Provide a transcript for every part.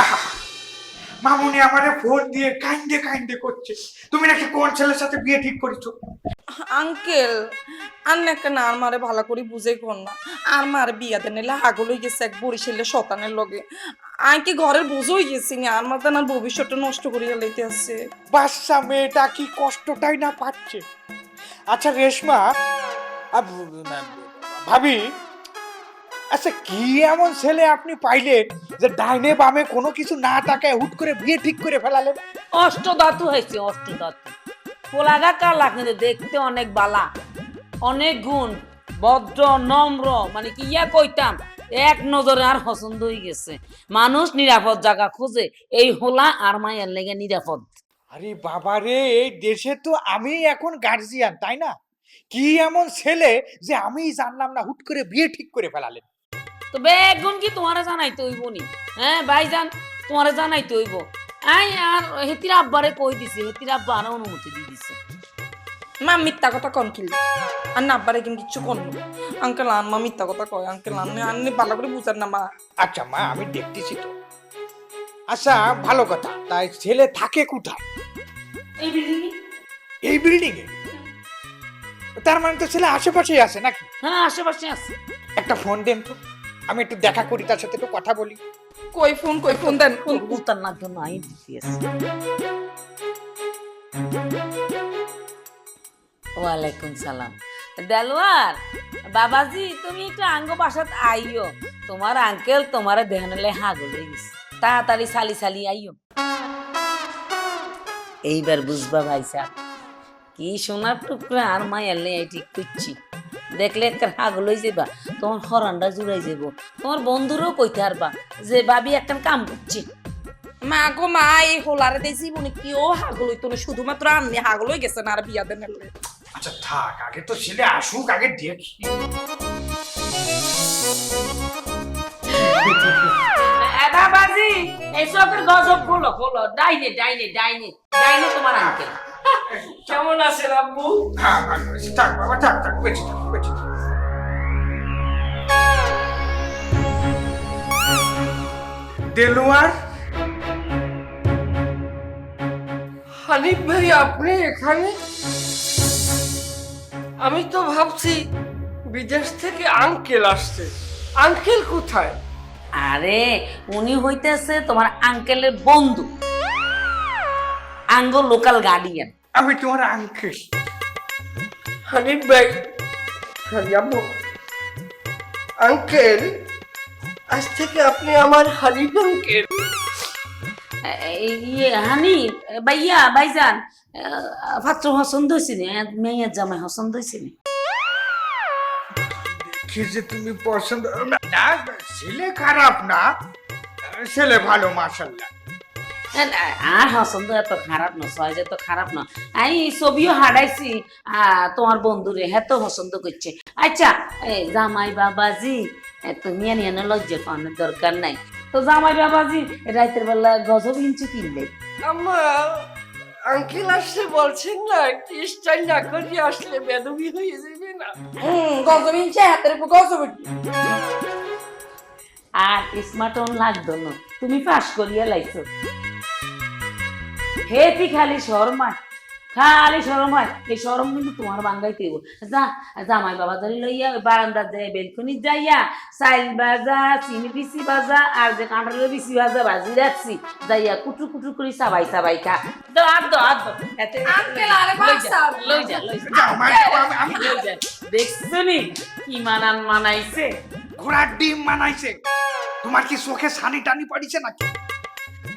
আহা! মামুনি আমারে ফোন দিয়ে কাইন্ডে কাইন্ডে করছে। তুমি নাকি কোন ছেলের সাথে বিয়ে ঠিক করেছ? আঙ্কেল আন্নে কেন আর মারে ভালো করে বুঝে কোন না। আর মারে বিয়াতে নিলে হাগল হয়ে গেছে এক বরিশালের শতানের লগে। আঙ্কে ঘরের বোঝ হয়ে গেছি না? আর মাতে না ভবিষ্যৎটা নষ্ট করিয়া লইতে আছে। বাচ্চা মেয়েটা কি কষ্টটাই না পাচ্ছে? আচ্ছা রেশমা ভাবি আচ্ছা কি এমন ছেলে আপনি পাইলেন যে ডাইনে বামে কোনো কিছু না তাকায় হুট করে বিয়ে ঠিক করে ফেলালেন? অষ্ট অষ্টধাতু হয়েছে অষ্টধাতু। পোলাগা কালা কিন্তু দেখতে অনেক বালা অনেক গুণ ভদ্র নম্র মানে কি ইয়া কইতাম এক নজরে আর পছন্দ হয়ে গেছে। মানুষ নিরাপদ জায়গা খোঁজে এই হোলা আর মায়ের লেগে নিরাপদ। আরে বাবা রে এই দেশে তো আমি এখন গার্জিয়ান তাই না? কি এমন ছেলে যে আমি জানলাম না হুট করে বিয়ে ঠিক করে ফেলালেন? তো বেগুন কি তোমারে জানাইতে হইব নি? হ্যাঁ ভাই ভাইজান তোমারে জানাইতে হইব। আই আর হেতির আব্বারে কই দিছে? হেতির আব্বা আর অনুমতি দিয়ে দিছে। মা মিথ্যা কথা কন কিলি আর না আব্বারে কিন্তু কিচ্ছু কন আঙ্কেল আন মা মিথ্যা কথা কয়। আঙ্কেল আন আন্নি ভালো করে বুঝার না মা। আচ্ছা মা আমি দেখতেছি তো। আচ্ছা ভালো কথা। তাই ছেলে থাকে কোথায়? এই বিল্ডিং এই বিল্ডিং এ তার মানে তো ছেলে আশেপাশেই আছে নাকি? হ্যাঁ আশেপাশে আছে। একটা ফোন দেন তো। আমি একটু দেখা করি তার সাথে একটু কথা বলি। কই ফোন কই ফোন দেন ফোন। উত্তর না জন্য আই দিতেছি ওয়ালাইকুম সালাম। দেলওয়ার বাবাজি তুমি একটু আঙ্গ বাসাত আইও তোমার আঙ্কেল তোমার দেহনালে হাগল হয়ে গেছে। তাড়াতাড়ি সালি সালি আইও এইবার বুঝবা ভাই সাহ কি সোনার টুকরা আর মায়ের লেই ঠিক করছি দেখলে একটা হাগল হয়ে যাবা তোমার হরানটা জুড়াই যাব তোমার বন্ধুরও কইতে পারবা যে ভাবি একটা কাম করছি। মা গো মা এই হোলারে দেছি মনে কি ও হাগল হইতো না শুধুমাত্র আন্নি হাগল হয়ে গেছে না আর বিয়া দেন আচ্ছা থাক আগে তো ছেলে আসুক আগে দেখি। বাবাজি এইসবের গজব খোলো খোলো ডাইনে ডাইনে ডাইনে ডাইনে তোমার আঙ্কেল। কেমন আছেন আব্বু? হ্যাঁ ভালো আছে। থাক বাবা থাক থাক বেঁচে থাক বেঁচে থাক। দেলোয়ার? হানিফ ভাই আপনি এখানে? আমি তো ভাবছি বিদেশ থেকে আঙ্কেল আসছে। আঙ্কেল কোথায়? আরে উনি হইতেছে তোমার আঙ্কেলের বন্ধু। আঙ্গ লোকাল গার্ডিয়ান আমি তোমার আঙ্কেল হানিফ ভাই আব্বু আঙ্কেল আজ থেকে আপনি আমার হানিফ আঙ্কেল ইয়ে হানি ভাইয়া ভাইজান পাত্র পছন্দ হয়েছে নি মেয়ের জামাই পছন্দ হয়েছে নি। কি যে তুমি পছন্দ না ছেলে খারাপ না। ছেলে ভালো মাশাল্লাহ আর পছন্দ এত খারাপ না সহজ এত খারাপ না আমি ছবিও হারাইছি। তোমার বন্ধুরে হ্যাঁ তো পছন্দ করছে আচ্ছা এই জামাই বাবাজি তুমি এনে লজ্জা পাওয়ানোর দরকার নাই। তো জামাই বাবাজি রাতের বেলা গজব ইঞ্চি কিনলে? আম্মা আঙ্কেল আসছে বলছেন না স্টাইল না করে আসলে বেদবি হয়ে যাবে না। হুম গজব ইঞ্চে হাতের উপর গজব আর স্মার্টফোন লাগতো না। তুমি পাস করিয়া লাইছো। হেতি খালি শরমায় খালি শরমায়। এই শরম কিন্তু তোমার বাঙ্গাইতে যা জামাই বাবা ধরে লইয়া ওই বারান্দার যায় বেলকনি যাইয়া চাইল বাজা চিনি পিসি বাজা আর যে কাঁঠালের পিসি বাজা ভাজি রাখছি যাইয়া কুটু কুটু করে সাবাই সাবাই খা। দাও আর দাও আর আরে লই যা, লই যা দেখছ নি কি মানান মানাইছে? ঘোড়ার ডিম বানাইছে তোমার কি চোখে সানি টানি পড়িছে নাকি?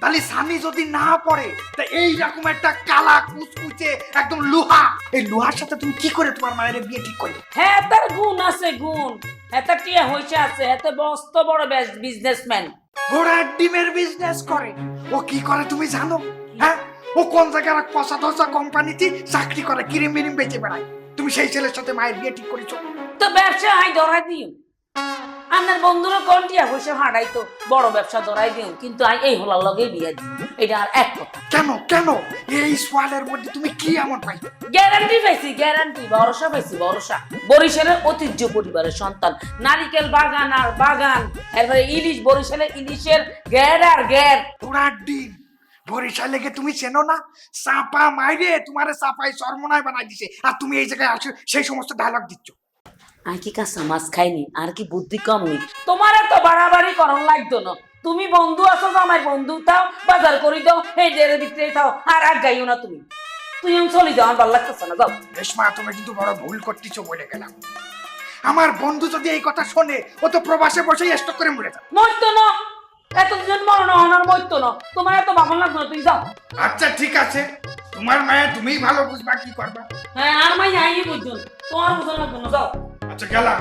তাহলে সানি যদি না পড়ে তা এই রকম একটা কালা কুচকুচে একদম লোহা। এই লোহার সাথে তুমি কি করে তোমার মায়ের বিয়ে ঠিক করলে? হ্যাঁ তার গুণ আছে গুণ। এত টিয়া হইছে আছে। এত বস্ত বড় বিজনেসম্যান ঘোড়ার ডিমের বিজনেস করে। ও কি করে তুমি জানো? হ্যাঁ ও কোন জায়গার এক পয়সা ধসা কোম্পানিতে চাকরি করে কিরিম মিরিম বেঁচে বেড়ায়। তুমি সেই ছেলের সাথে মায়ের বিয়ে ঠিক করেছ? তো ব্যবসা আই ধরা দিও। আপনার বন্ধুরা কন্টিয়া বসে হাঁটাই তো বড় ব্যবসা ধরাই দিও কিন্তু আমি এই হলার লগে বিয়া দিব এটা আর এক কথা। কেন কেন? এই সোয়ালের মধ্যে তুমি কি এমন পাই? গ্যারান্টি পাইছি গ্যারান্টি ভরসা পাইছি ভরসা। বরিশালের ঐতিহ্য পরিবারের সন্তান নারিকেল বাগান আর বাগান। এরপরে ইলিশ বরিশালের ইলিশের গ্যার আর গ্যার পুরার ডিম। বরিশালে গিয়ে তুমি চেনো না? চাপা মাইরে তোমারে চাপাই সর্বনায় বানাই দিছে। আর তুমি এই জায়গায় আসো সেই সমস্ত ডায়লগ দিচ্ছ। আমি কি কাঁচা মাছ খাইনি? আর কি বুদ্ধি কম নেই তোমার এত বাড়াবাড়ি করন লাগতো না। তুমি বন্ধু আছো আমার বন্ধু তাও বাজার করি দাও এই থাও আর আর গাইও না তুমি। তুই চলি যাও আমার ভালো লাগতেছে না যাও। রেশমা তুমি কিন্তু বড় ভুল করতেছো বলে গেলাম। আমার বন্ধু যদি এই কথা শোনে ও তো প্রবাসে বসেই স্টক করে মরে যাবে। মরতো না। এতদিন মরণ হনার মরতো না। তোমার এত ভাবন লাগতো না তুই যাও। আচ্ছা ঠিক আছে। তোমার মায়া তুমিই ভালো বুঝবা কি করবা? হ্যাঁ আর মাই আই বুঝুন তোমার বুঝন লাগতো না যাও। আচ্ছা গেলাম